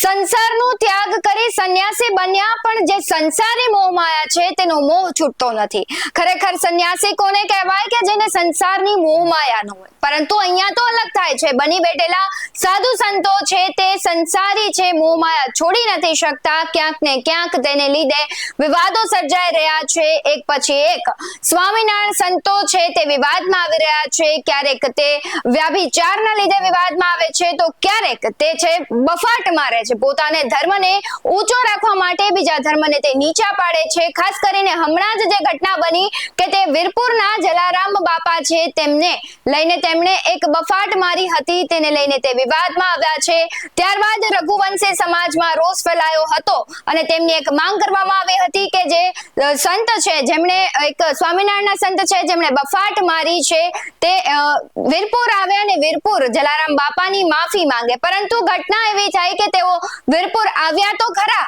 સંસારનો ત્યાગ કરી સંન્યાસી બન્યા, પણ જે સંસારી મોહમાયા છે, તેનો મોહ છૂટતો નથી. ખરેખર સંન્યાસી કોને કહેવાય કે જેને સંસારની મોહમાયા ન હોય? પરંતુ અહીંયા તો અલગ થાય છે. બની બેઠેલા સાધુ સંતો છે, તે સંસારી છે મોહમાયા છોડી નથી શકતા. ક્યાંક ને ક્યાંક તેને લીધે વિવાદો સર્જાઈ રહ્યા છે. એક પછી એક સ્વામિનારાયણ સંતો છે, તે વિવાદમાં આવી રહ્યા છે. ક્યારેક તે વ્યાભિચારના લીધે વિવાદમાં આવે છે, તો ક્યારેક તે છે, બફાટ મારે છે. પોતાને ધર્મને ઊંચો રાખવા માટે બીજા ધર્મને તે નીચા પાડે છે. ખાસ કરીને હમણાં જ જે ઘટના બની કે તે વીરપુરના જલારામ બાપા છે તેમને લઈને તેમણે એક બફાટ મારી હતી. તેને લઈને તે વિવાદમાં આવ્યા છે. ત્યારબાદ રઘુવંશી સમાજમાં રોષ ફેલાયો હતો અને તેમની એક માંગ કરવામાં આવી હતી કે જે સંત છે, જેમણે એક સ્વામિનારાયણના સંત છે, જેમણે બફાટ મારી છે, તે વીરપુર આવે અને વીરપુર જલારામ બાપાની માફી માંગે. પરંતુ ઘટના એવી થાય કે તેઓ વીરપુર આવ્યા તો ખરા.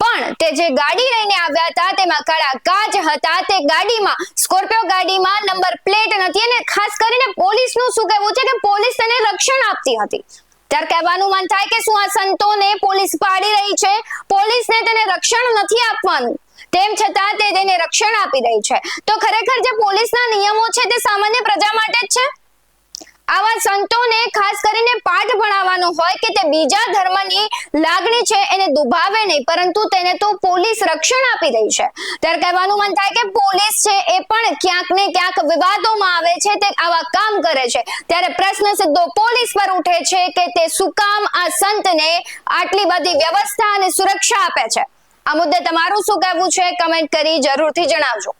પણ તે જે ગાડી લઈને આવ્યા હતા, તેમાં કાળા કાચ હતા. તે ગાડીમાં, સ્કોર્પિયો ગાડીમાં નંબર પ્લેટ નથી અને ખાસ કરીને પોલીસનું શું કહેવું છે કે પોલીસ તેને રક્ષણ આપતી હતી. ત્યારે કહેવાનું મન થાય કે શું આ સંતોને પોલીસ પાડી રહી છે? પોલીસને તેને રક્ષણ નથી આપવાનું. તેમ છતાં તે તેને રક્ષણ આપી રહી છે. તો ખરેખર જે પોલીસના નિયમો છે તે સામાન્ય પ્રજા માટે જ છે? આવા સંતોને ખાસ કરીને હોય કે તે બીજા ધર્મની લાગણી છે એને દુભાવે નહીં, પરંતુ તેને તો પોલીસ રક્ષણ આપી રહી છે. ત્યારે કહેવાનું મન થાય કે પોલીસ છે એ પણ ક્યાંક ને ક્યાંક વિવાદોમાં આવે છે, તે આવા કામ કરે છે. ત્યારે પ્રશ્ન સીધો પોલીસ પર ઉઠે છે કે તે શું કામ આ સંતને આટલી બધી વ્યવસ્થા અને સુરક્ષા આપે છે. આ મુદ્દે તમારું શું કહેવું છે? કમેન્ટ કરી જરૂરથી જણાવજો.